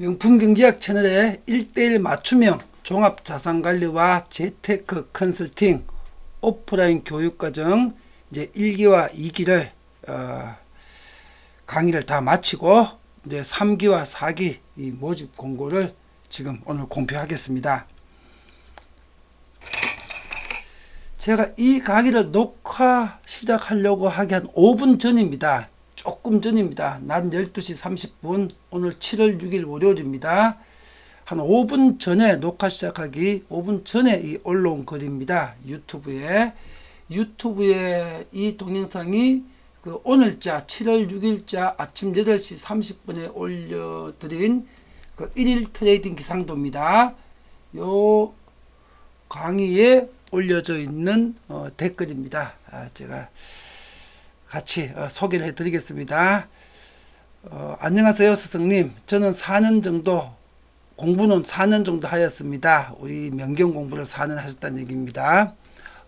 명품경제학 채널의 1대1 맞춤형 종합자산관리와 재테크 컨설팅 오프라인 교육과정 이제 1기와 2기를 어, 강의를 다 마치고 이제 3기와 4기 이 모집 공고를 지금 오늘 공표하겠습니다. 제가 이 강의를 녹화 시작하려고 하기 한 5분 전입니다. 조금 전입니다. 낮 12시 30분, 오늘 7월 6일 월요일입니다. 한 5분 전에 녹화 시작하기 5분 전에 이 올라온 글입니다. 유튜브에. 유튜브에 이 동영상이 그 오늘자 7월 6일자 아침 8시 30분에 올려드린 그 1일 트레이딩 기상도입니다. 요 강의에 올려져 있는 어, 댓글입니다. 아, 제가 같이 어, 소개를 해드리겠습니다. 어, 안녕하세요, 스승님. 저는 4년 정도 공부는 4년 정도 하였습니다. 우리 명경 공부를 4년 하셨다는 얘기입니다.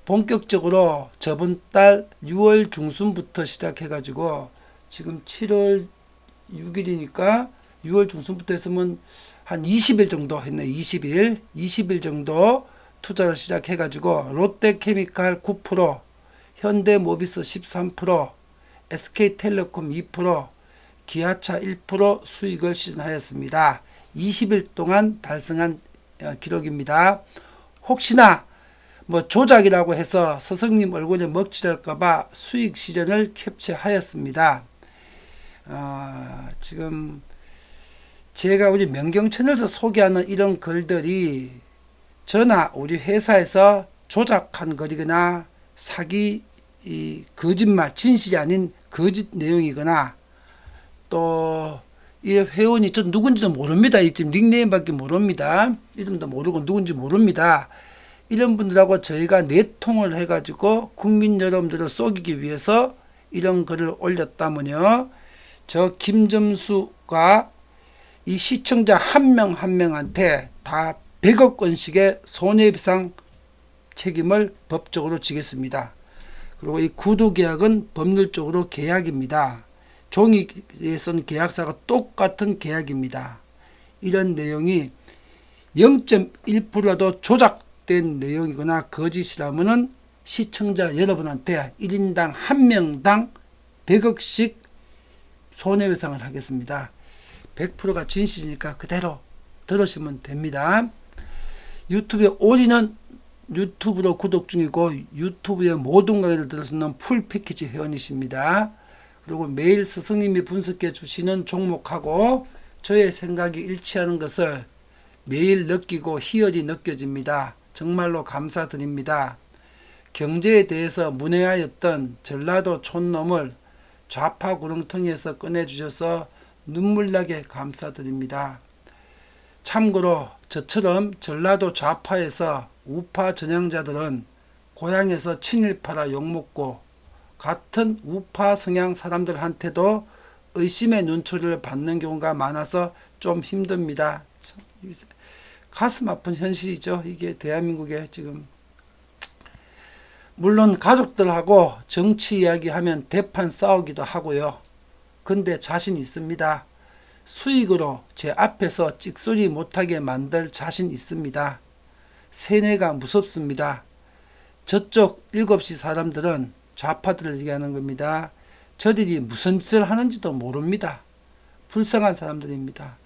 본격적으로 저번 달 6월 중순부터 시작해가지고 지금 7월 6일이니까 6월 중순부터 했으면 한 20일 정도 했네. 20일, 20일 정도 투자를 시작해가지고 롯데케미칼 9%, 현대모비스 13%, SK텔레콤 2%, 기아차 1% 수익을 시전하였습니다. 20일 동안 달성한 어, 기록입니다. 혹시나 뭐 조작이라고 해서 스승님 얼굴에 먹칠할까봐 수익 시전을 캡처하였습니다. 어, 지금 제가 우리 명경천에서 소개하는 이런 글들이 저나 우리 회사에서 조작한 글이거나 사기 이 거짓말 진실이 아닌 거짓 내용이거나 또 이 회원이 저 누군지도 모릅니다. 이 지금 닉네임밖에 모릅니다. 이름도 모르고 누군지 모릅니다. 이런 분들하고 저희가 내통을 해가지고 국민 여러분들을 속이기 위해서 이런 글을 올렸다면요. 저 김점수가 이 시청자 한 명 한 명한테 다 100억 원씩의 손해배상 책임을 법적으로 지겠습니다. 그리고 이 구두 계약은 법률적으로 계약입니다. 종이에 쓴 계약서가 똑같은 계약입니다. 이런 내용이 0.1%라도 조작된 내용이거나 거짓이라면은 시청자 여러분한테 1인당 한 명당 100억씩 손해배상을 하겠습니다. 100%가 진실이니까 그대로 들으시면 됩니다. 유튜브에 올리는 유튜브로 구독 중이고 유튜브의 모든 강의를 들을 수 있는 풀 패키지 회원이십니다. 그리고 매일 스승님이 분석해 주시는 종목하고 저의 생각이 일치하는 것을 매일 느끼고 희열이 느껴집니다. 정말로 감사드립니다. 경제에 대해서 문외하였던 전라도 촌놈을 좌파 구렁텅이에서 꺼내주셔서 눈물나게 감사드립니다. 참고로 저처럼 전라도 좌파에서 우파 전향자들은 고향에서 친일파라 욕먹고 같은 우파 성향 사람들한테도 의심의 눈초리를 받는 경우가 많아서 좀 힘듭니다. 가슴 아픈 현실이죠. 이게 대한민국에 지금 물론 가족들하고 정치 이야기하면 대판 싸우기도 하고요. 근데 자신 있습니다. 수익으로 제 앞에서 찍소리 못하게 만들 자신 있습니다. 세뇌가 무섭습니다. 저쪽 7시 사람들은 좌파들을 얘기하는 겁니다. 저들이 무슨 짓을 하는지도 모릅니다. 불쌍한 사람들입니다.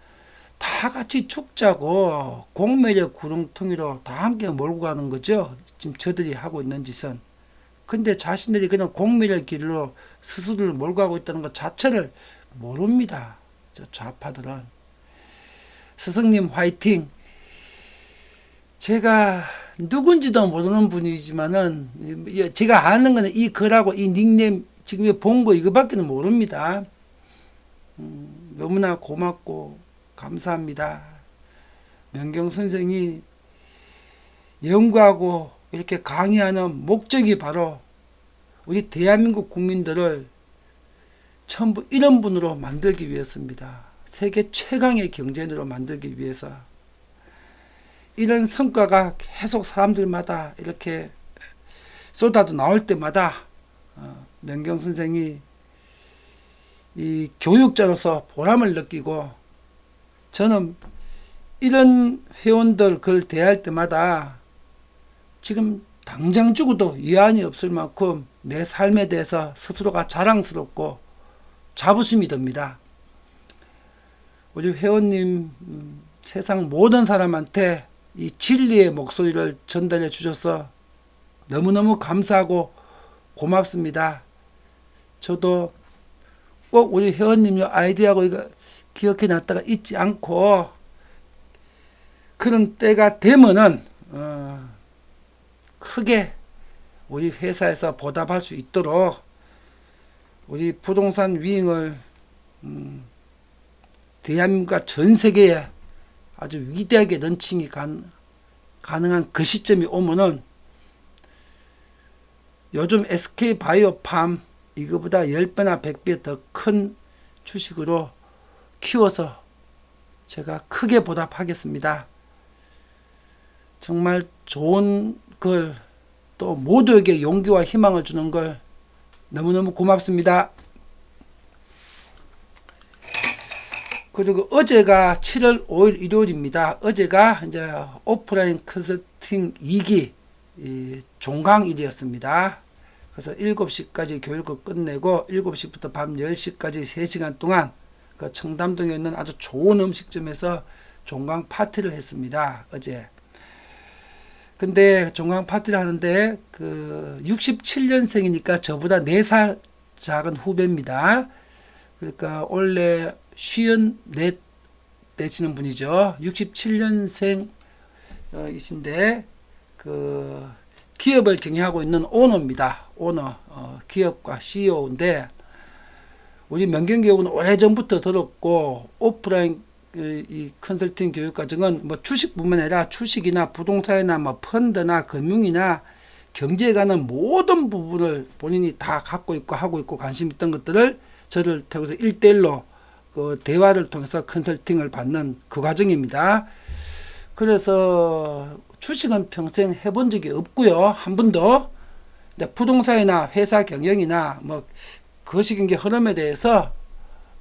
다 같이 죽자고 공매력 구렁텅이로 다 함께 몰고 가는 거죠. 지금 저들이 하고 있는 짓은. 근데 자신들이 그냥 공매력 길로 스스로를 몰고 가고 있다는 것 자체를 모릅니다. 저 좌파들은. 스승님 화이팅! 제가 누군지도 모르는 분이지만은 제가 아는 거는 이 글하고 이 닉네임 지금 본 거 이거밖에 모릅니다. 음, 너무나 고맙고 감사합니다. 명경 선생이 연구하고 이렇게 강의하는 목적이 바로 우리 대한민국 국민들을 전부 이런 분으로 만들기 위해서입니다. 세계 최강의 경제인으로 만들기 위해서. 이런 성과가 계속 사람들마다 이렇게 쏟아져 나올 때마다 어, 명경 선생이 이 교육자로서 보람을 느끼고 저는 이런 회원들 글 대할 때마다 지금 당장 죽어도 이한이 없을 만큼 내 삶에 대해서 스스로가 자랑스럽고 자부심이 듭니다. 우리 회원님 음, 세상 모든 사람한테 이 진리의 목소리를 전달해 주셔서 너무너무 감사하고 고맙습니다. 저도 꼭 우리 회원님 아이디하고 이거 기억해 놨다가 잊지 않고 그런 때가 되면은 어, 크게 우리 회사에서 보답할 수 있도록 우리 부동산 위ing을 음, 대한민국과 전 세계에 아주 위대하게 런칭이 간, 가능한 그 시점이 오면은 요즘 SK 바이오팜 이거보다 10배나 100배 더 큰 주식으로 키워서 제가 크게 보답하겠습니다. 정말 좋은 걸 또 모두에게 용기와 희망을 주는 걸 너무너무 고맙습니다. 그리고 어제가 7월 5일 일요일입니다. 어제가 이제 오프라인 컨설팅 2기 종강일이었습니다. 그래서 7시까지 교육을 끝내고 7시부터 밤 10시까지 3시간 동안 그 청담동에 있는 아주 좋은 음식점에서 종강 파티를 했습니다. 어제. 근데 종강 파티를 하는데 그 67년생이니까 저보다 4살 작은 후배입니다. 그러니까 원래 쉬운 넷 되시는 분이죠. 67년생 이신데 그 기업을 경영하고 있는 오너입니다. 오너 어, 기업과 CEO인데 우리 명경교육은 오래전부터 들었고 오프라인 그, 이 컨설팅 교육 과정은 뭐 주식뿐만 아니라 주식이나 부동산이나 뭐 펀드나 금융이나 경제에 관한 모든 부분을 본인이 다 갖고 있고 하고 있고 관심 있던 것들을 저를 통해서 일대일로 그 대화를 통해서 컨설팅을 받는 그 과정입니다. 그래서 주식은 평생 해본 적이 없고요. 한 번도. 부동산이나 회사 경영이나 뭐 거시경제 흐름에 대해서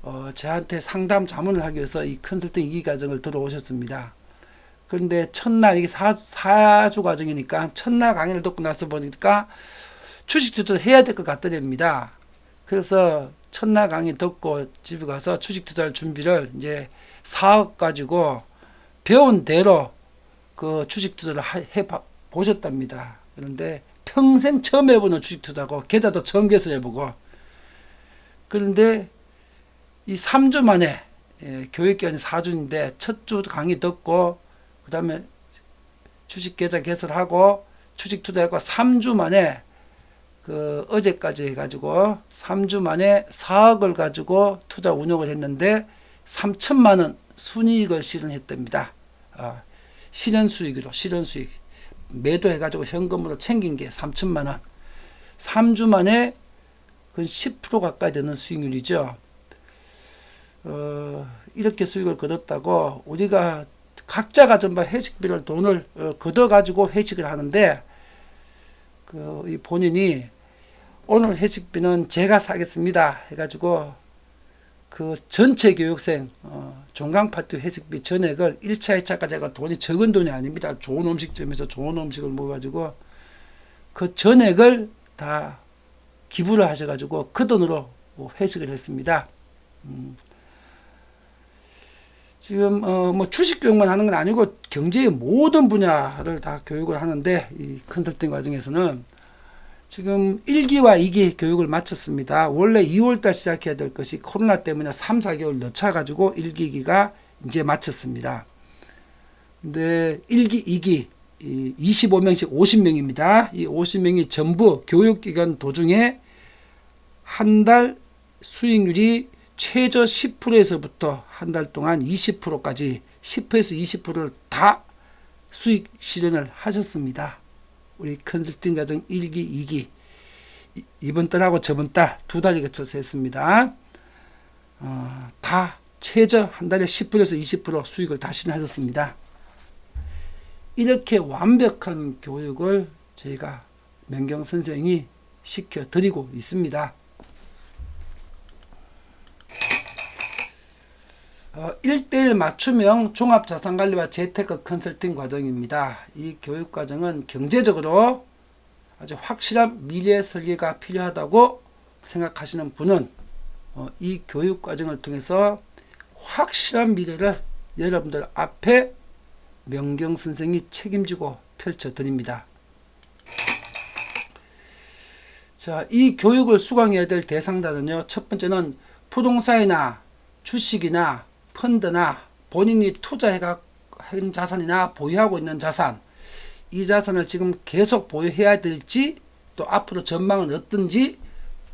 어, 저한테 상담 자문을 하기 위해서 이 컨설팅 이 과정을 들어오셨습니다. 그런데 첫날 이게 사, 사주 과정이니까 첫날 강의를 듣고 나서 보니까 주식 투자를 해야 될 것 같더랍니다. 그래서 첫날 강의 듣고 집에 가서 주식 투자할 준비를 이제 사억 가지고 배운 대로 그 주식 투자를 해 보셨답니다. 그런데 평생 처음 해보는 주식 투자고 게다가 처음 개설해보고 그런데 이 3주 만에 예, 교육기간이 4주인데 첫 주 강의 듣고 그 다음에 주식 계좌 개설하고 주식 투자하고 3주 만에 그 어제까지 해가지고 3주 만에 4억을 가지고 투자 운용을 했는데 3천만 원 순이익을 실현했답니다. 아, 실현 수익으로 실현 수익 매도해가지고 현금으로 챙긴 게 3천만 원. 3주 만에 그10% 가까이 되는 수익률이죠. 어, 이렇게 수익을 거뒀다고 우리가 각자가 전부 회식비를 돈을 어, 걷어가지고 회식을 하는데 그, 이 본인이 오늘 회식비는 제가 사겠습니다. 해가지고 그 전체 교육생 어, 종강파티 회식비 전액을 1차, 2차까지 해가 돈이 적은 돈이 아닙니다. 좋은 음식점에서 좋은 음식을 먹어가지고 그 전액을 다 기부를 하셔가지고 그 돈으로 뭐 회식을 했습니다. 음. 지금 어 뭐 주식 교육만 하는 건 아니고 경제의 모든 분야를 다 교육을 하는데 이 컨설팅 과정에서는 지금 1기와 2기 교육을 마쳤습니다. 원래 2월달 시작해야 될 것이 코로나 때문에 3, 4개월 늦춰 가지고 1기, 2기가 이제 마쳤습니다. 근데 1기, 2기 25명씩 50명입니다. 이 50명이 전부 교육기간 도중에 한 달 수익률이 최저 10%에서부터 한 달 동안 20%까지 10%에서 20%를 다 수익 실현을 하셨습니다. 우리 컨설팅 과정 1기, 2기 이번 달하고 저번 달 두 달이 거쳐서 했습니다. 어, 다 최저 한 달에 10%에서 20% 수익을 다시 하셨습니다. 이렇게 완벽한 교육을 저희가 명경 선생이 시켜 드리고 있습니다. 1대1 맞춤형 종합자산관리와 재테크 컨설팅 과정입니다. 이 교육 과정은 경제적으로 아주 확실한 미래 설계가 필요하다고 생각하시는 분은 어, 이 교육 과정을 통해서 확실한 미래를 여러분들 앞에 명경 선생이 책임지고 펼쳐 드립니다. 자, 이 교육을 수강해야 될 대상자는요. 첫 번째는 부동산이나 주식이나 펀드나 본인이 투자해가 한 자산이나 보유하고 있는 자산, 이 자산을 지금 계속 보유해야 될지, 또 앞으로 전망은 어떤지,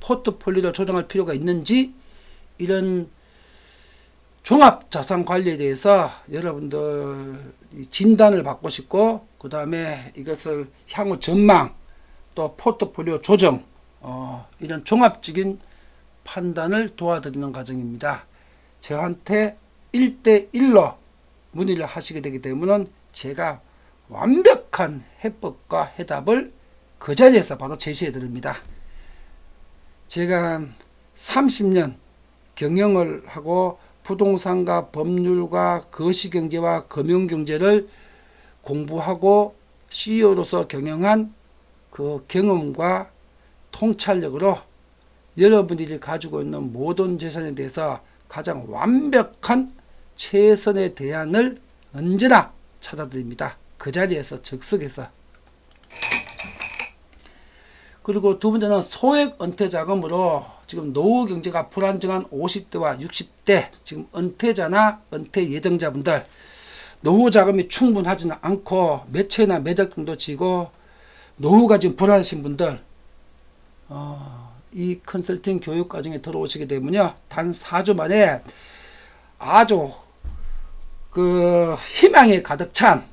포트폴리오를 조정할 필요가 있는지, 이런 종합 자산 관리에 대해서 여러분들 진단을 받고 싶고, 그 다음에 이것을 향후 전망, 또 포트폴리오 조정, 어, 이런 종합적인 판단을 도와드리는 과정입니다. 저한테 1대1로 문의를 하시게 되기 때문에 제가 완벽한 해법과 해답을 그 자리에서 바로 제시해 드립니다. 제가 30년 경영을 하고 부동산과 법률과 거시경제와 금융경제를 공부하고 CEO로서 경영한 그 경험과 통찰력으로 여러분들이 가지고 있는 모든 재산에 대해서 가장 완벽한 최선의 대안을 언제나 찾아드립니다. 그 자리에서 즉석에서. 그리고 두 번째는 소액 은퇴 자금으로 지금 노후 경제가 불안정한 50대와 60대 지금 은퇴자나 은퇴 예정자분들 노후 자금이 충분하지는 않고 매체나 매적금도 지고 노후가 지금 불안하신 분들 어, 이 컨설팅 교육 과정에 들어오시게 되면요 단 4주 만에 아주 그 희망에 가득 찬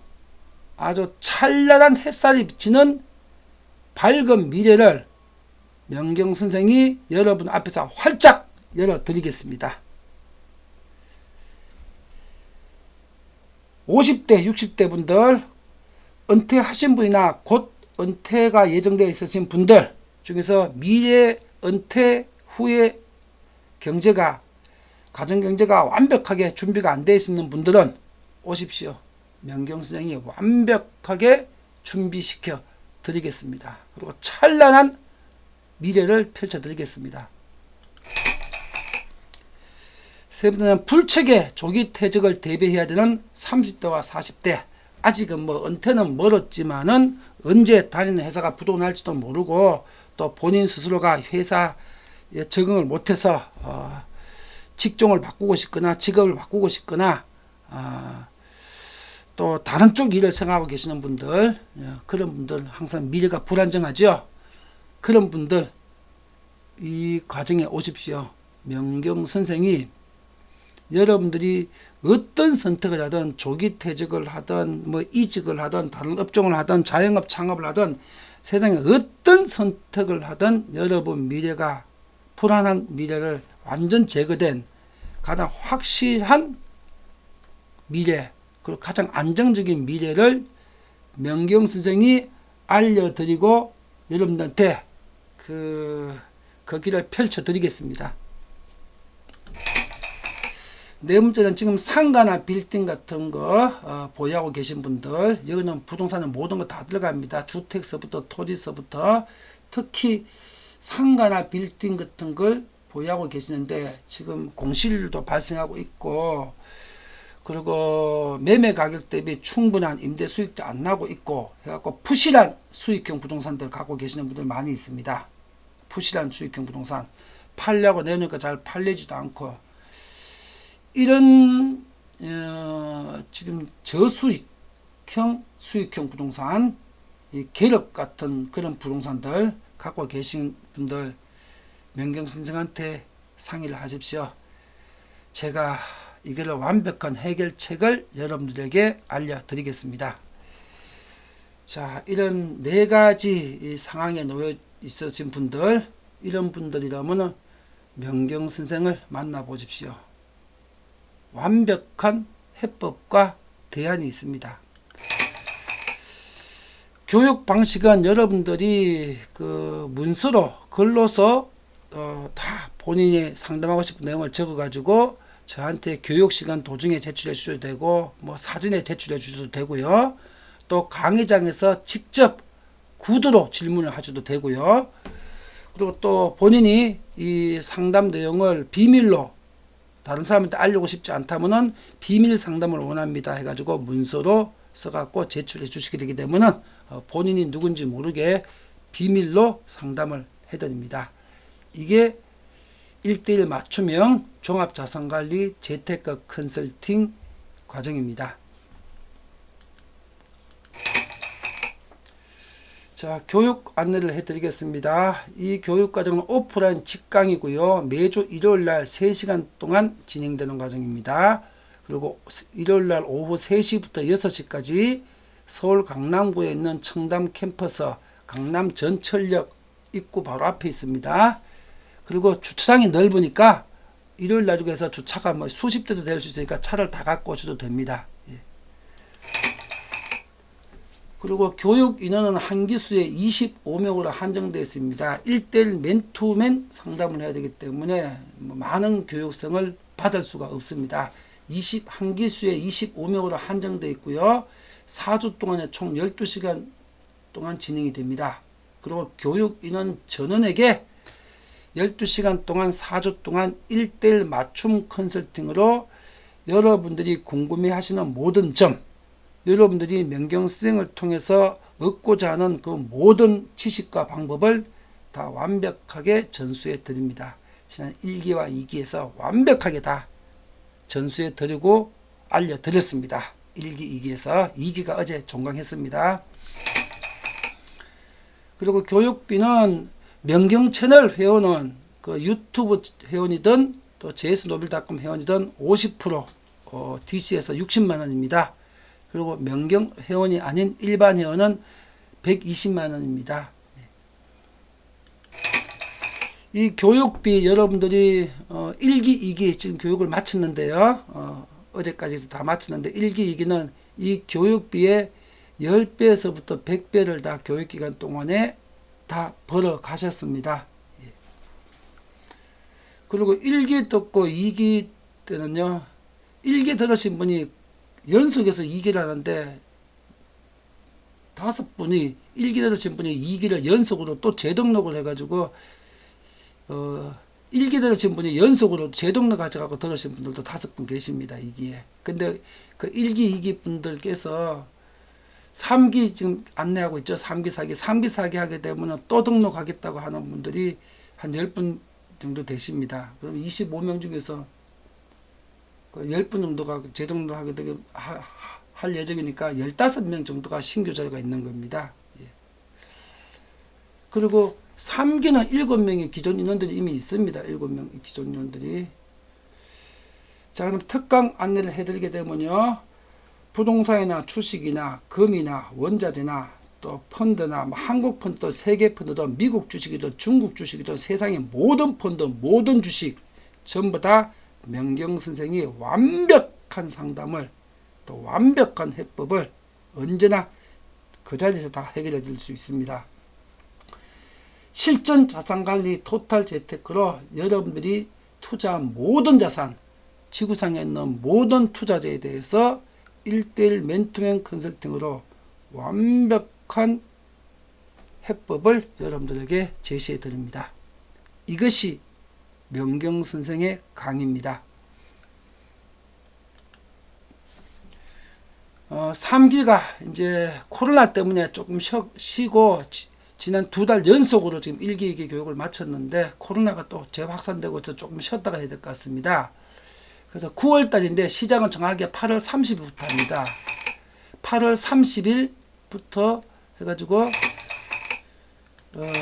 아주 찬란한 햇살이 비치는 밝은 미래를 명경 선생이 여러분 앞에서 활짝 열어드리겠습니다. 50대, 60대 분들, 은퇴하신 분이나 곧 은퇴가 예정되어 있으신 분들 중에서 미래 은퇴 후에 경제가 가정 경제가 완벽하게 준비가 안 되어 있는 분들은 오십시오. 명경 선생이 완벽하게 준비시켜 드리겠습니다. 그리고 찬란한 미래를 펼쳐 드리겠습니다. 세 번째는 불책의 조기 퇴직을 대비해야 되는 30대와 40대. 아직은 뭐 은퇴는 멀었지만은 언제 다니는 회사가 부도날지도 모르고 또 본인 스스로가 회사에 적응을 못해서 어, 직종을 바꾸고 싶거나 직업을 바꾸고 싶거나 어, 또 다른 쪽 일을 생각하고 계시는 분들 예, 그런 분들 항상 미래가 불안정하죠. 그런 분들 이 과정에 오십시오. 명경 선생이 여러분들이 어떤 선택을 하든 조기 퇴직을 하든 뭐 이직을 하든 다른 업종을 하든 자영업 창업을 하든 세상에 어떤 선택을 하든 여러분 미래가 불안한 미래를 완전 제거된 가장 확실한 미래 그리고 가장 안정적인 미래를 명경 선생이 알려드리고 여러분들한테 그, 그 길을 펼쳐드리겠습니다. 네 번째는 지금 상가나 빌딩 같은 거 어, 보유하고 계신 분들 여기는 부동산은 모든 거 다 들어갑니다. 주택서부터 토지서부터 특히 상가나 빌딩 같은 걸 보유하고 계시는데 지금 공실도 발생하고 있고 그리고 매매 가격 대비 충분한 임대 수익도 안 나고 있고 해갖고 푸실한 수익형 부동산들 갖고 계시는 분들 많이 있습니다. 푸실한 수익형 부동산 팔려고 내놓으니까 잘 팔리지도 않고 이런 어, 지금 저수익형 수익형 부동산 이 계력 같은 그런 부동산들 갖고 계신 분들 명경 선생한테 상의를 하십시오. 제가 이걸 완벽한 해결책을 여러분들에게 알려드리겠습니다. 자, 이런 네 가지 상황에 놓여 있으신 분들, 이런 분들이라면 명경 선생을 만나보십시오. 완벽한 해법과 대안이 있습니다. 교육 방식은 여러분들이 그 문서로 글로서 어, 다 본인이 상담하고 싶은 내용을 적어 가지고 저한테 교육 시간 도중에 제출해 주셔도 되고 뭐 사전에 제출해 주셔도 되고요. 또 강의장에서 직접 구두로 질문을 하셔도 되고요. 그리고 또 본인이 이 상담 내용을 비밀로 다른 사람한테 알리고 싶지 않다면은 비밀 상담을 원합니다 해가지고 문서로 써갖고 제출해 주시게 되기 때문에 어, 본인이 누군지 모르게 비밀로 상담을 해드립니다. 이게 1대1 맞춤형 종합자산관리 재테크 컨설팅 과정입니다. 자, 교육 안내를 해드리겠습니다. 이 교육 과정은 오프라인 직강이고요. 매주 일요일 날 3시간 동안 진행되는 과정입니다. 그리고 일요일 날 오후 3시부터 6시까지 서울 강남구에 있는 청담 캠퍼스 강남 전철역 입구 바로 앞에 있습니다. 그리고 주차장이 넓으니까 일요일 날 중에서 주차가 뭐 수십 대도 될 수 있으니까 차를 다 갖고 오셔도 됩니다. 예. 그리고 교육 인원은 한 기수에 25명으로 한정되어 있습니다. 1대1 맨투맨 상담을 해야 되기 때문에 뭐 많은 교육성을 받을 수가 없습니다. 20, 한 기수에 25명으로 한정되어 있고요. 4주 동안에 총 12시간 동안 진행이 됩니다. 그리고 교육 인원 전원에게 12시간 동안 4주 동안 1대1 맞춤 컨설팅으로 여러분들이 궁금해 하시는 모든 점, 여러분들이 명경수행을 통해서 얻고자 하는 그 모든 지식과 방법을 다 완벽하게 전수해 드립니다. 지난 1기와 2기에서 완벽하게 다 전수해 드리고 알려드렸습니다. 1기, 2기에서 2기가 어제 종강했습니다. 그리고 교육비는 명경 채널 회원은 그 유튜브 회원이든 또 제스노빌닷컴 회원이든 50% 어, DC에서 60만 원입니다. 그리고 명경 회원이 아닌 일반 회원은 120만 원입니다. 이 교육비 여러분들이 어, 1기, 2기 지금 교육을 마쳤는데요. 어, 어제까지 다 마쳤는데 1기, 2기는 이 교육비의 10배에서부터 100배를 다 교육기간 동안에 다 벌어 가셨습니다. 예. 그리고 1기 듣고 2기 때는요. 1기 들으신 분이 연속해서 2기를 하는데 다섯 분이 1기 들으신 분이 2기를 연속으로 또 재등록을 해가지고 어 1기 들으신 분이 연속으로 재등록 가져가고 들으신 분들도 다섯 분 계십니다. 2기에. 근데 그 1기, 2기 분들께서 3기 지금 안내하고 있죠. 3기, 4기. 3기, 4기 하게 되면 또 등록하겠다고 하는 분들이 한 10분 정도 되십니다. 그럼 25명 중에서 그 10분 정도가 재등록하게 되게 하, 할 예정이니까 15명 정도가 신규자가 있는 겁니다. 예. 그리고 3기는 7명의 기존 인원들이 이미 있습니다. 7명 기존 인원들이. 자, 그럼 특강 안내를 해드리게 되면요. 부동산이나 주식이나 금이나 원자재나 또 펀드나 뭐 한국 펀드, 세계 펀드든 미국 주식이든 중국 주식이든 세상의 모든 펀드, 모든 주식 전부 다 명경 선생이 완벽한 상담을 또 완벽한 해법을 언제나 그 자리에서 다 해결해 줄 수 있습니다. 실전 자산 관리 토탈 재테크로 여러분들이 투자한 모든 자산, 지구상에 있는 모든 투자재에 대해서 1대1 맨투맨 컨설팅으로 완벽한 해법을 여러분들에게 제시해 드립니다. 이것이 명경 선생의 강의입니다. 어, 3기가 이제 코로나 때문에 조금 쉬, 고 지 난 두 달 연속으로 지금 1기, 2기 교육을 마쳤는데 코로나가 또 재확산되고 조금 쉬었다가 해야 될 것 같습니다. 그래서 9월 달인데 시작은 정확하게 8월 30일부터 합니다. 8월 30일부터 해가지고 어,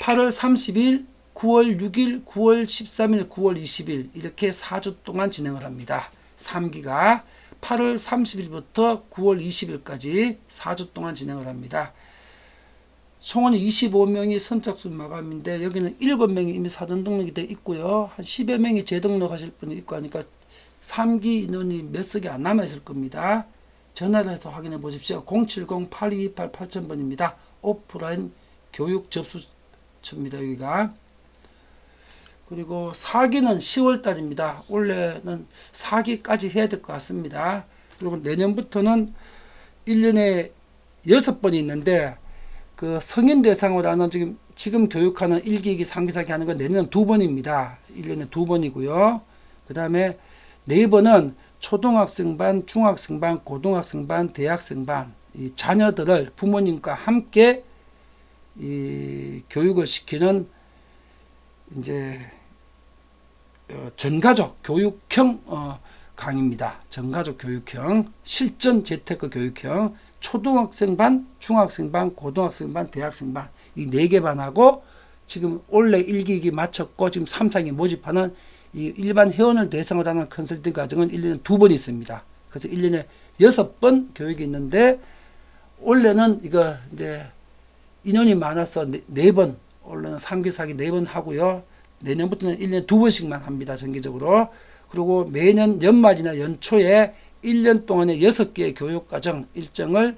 8월 30일, 9월 6일, 9월 13일, 9월 20일 이렇게 4주 동안 진행을 합니다. 3기가 8월 30일부터 9월 20일까지 4주 동안 진행을 합니다. 총은 25명이 선착순 마감인데 여기는 7명이 이미 사전 등록이 돼 있고요. 한 10여 명이 재등록하실 분이 있고 하니까 3기 인원이 몇 석이 안 남아 있을 겁니다. 전화를 해서 확인해 보십시오. 070-8228-8000번입니다. 오프라인 교육 접수처입니다. 여기가. 그리고 사기는 10월 달입니다. 올해는 사기까지 해야 될 것 같습니다. 그리고 내년부터는 1년에 6번이 있는데 그 성인 대상으로 하는 지금 지금 교육하는 1기기 3기사기 하는 건 내년 두 번입니다. 1년에 두 번이고요. 그 다음에 네 번은 초등학생 반, 중학생 반, 고등학생 반, 대학생 반, 이 자녀들을 부모님과 함께 이 교육을 시키는 이제 어, 전가족 교육형 어, 강의입니다. 전가족 교육형, 실전 재테크 교육형, 초등학생 반, 중학생 반, 고등학생 반, 대학생 반, 이 네 개 반하고 지금 올해 1기기 마쳤고 지금 3상에 모집하는 이 일반 회원을 대상으로 하는 컨설팅 과정은 1년에 두 번 있습니다. 그래서 1년에 여섯 번 교육이 있는데 올해는 이거 이제 인원이 많아서 네 번, 올해는 3기, 4기 네 번 하고요. 내년부터는 1년에 두 번씩만 합니다. 정기적으로. 그리고 매년 연말이나 연초에 1년 동안의 6개의 교육과정 일정을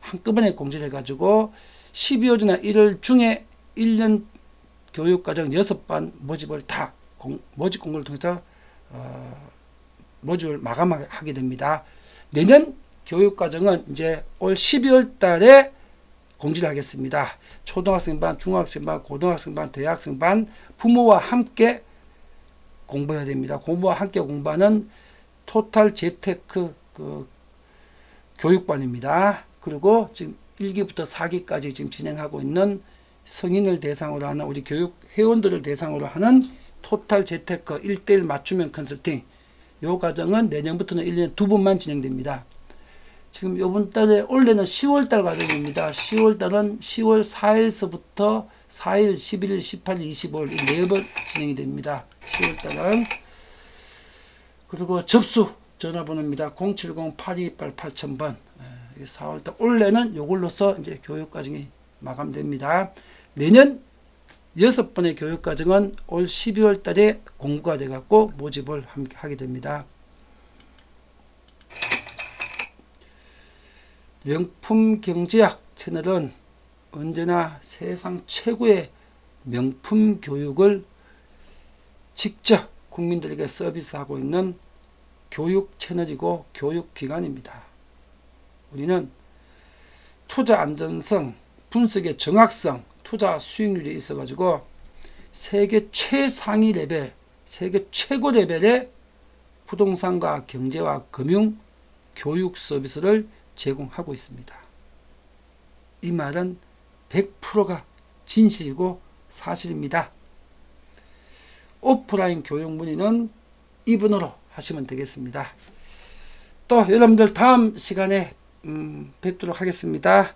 한꺼번에 공지를 해가지고 12월이나 1월 중에 1년 교육과정 6반 모집을 다 공, 모집 공고를 통해서 어, 모집을 마감하게 됩니다. 내년 교육과정은 이제 올 12월 달에 공지를 하겠습니다. 초등학생 반, 중학생 반, 고등학생 반, 대학생 반 부모와 함께 공부해야 됩니다. 공부와 함께 공부하는 토탈 재테크 그 교육반입니다. 그리고 지금 1기부터 4기까지 지금 진행하고 있는 성인을 대상으로 하는 우리 교육 회원들을 대상으로 하는 토탈 재테크 1대1 맞춤형 컨설팅 요 과정은 내년부터는 1년에 두 번만 진행됩니다. 지금 요번 달에 올해는 10월 달 과정입니다. 10월 달은 10월 4일서부터 4일, 11일, 18일, 25일 이네번 진행이 됩니다. 10월 달은 그리고 접수 전화번호입니다. 070-8228-8000번. 4월 달 올해는 요걸로서 이제 교육 과정이 마감됩니다. 내년 여섯 번의 교육 과정은 올 12월 달에 공고가 돼 갖고 모집을 함- 하게 됩니다. 명품 경제학 채널은 언제나 세상 최고의 명품 교육을 직접 국민들에게 서비스하고 있는 교육 채널이고 교육 기관입니다. 우리는 투자 안전성, 분석의 정확성, 투자 수익률이 있어가지고 세계 최상위 레벨, 세계 최고 레벨의 부동산과 경제와 금융, 교육 서비스를 제공하고 있습니다. 이 말은 100%가 진실이고 사실입니다. 오프라인 교육 문의는 이분으로 하시면 되겠습니다. 또 여러분들 다음 시간에 음, 뵙도록 하겠습니다.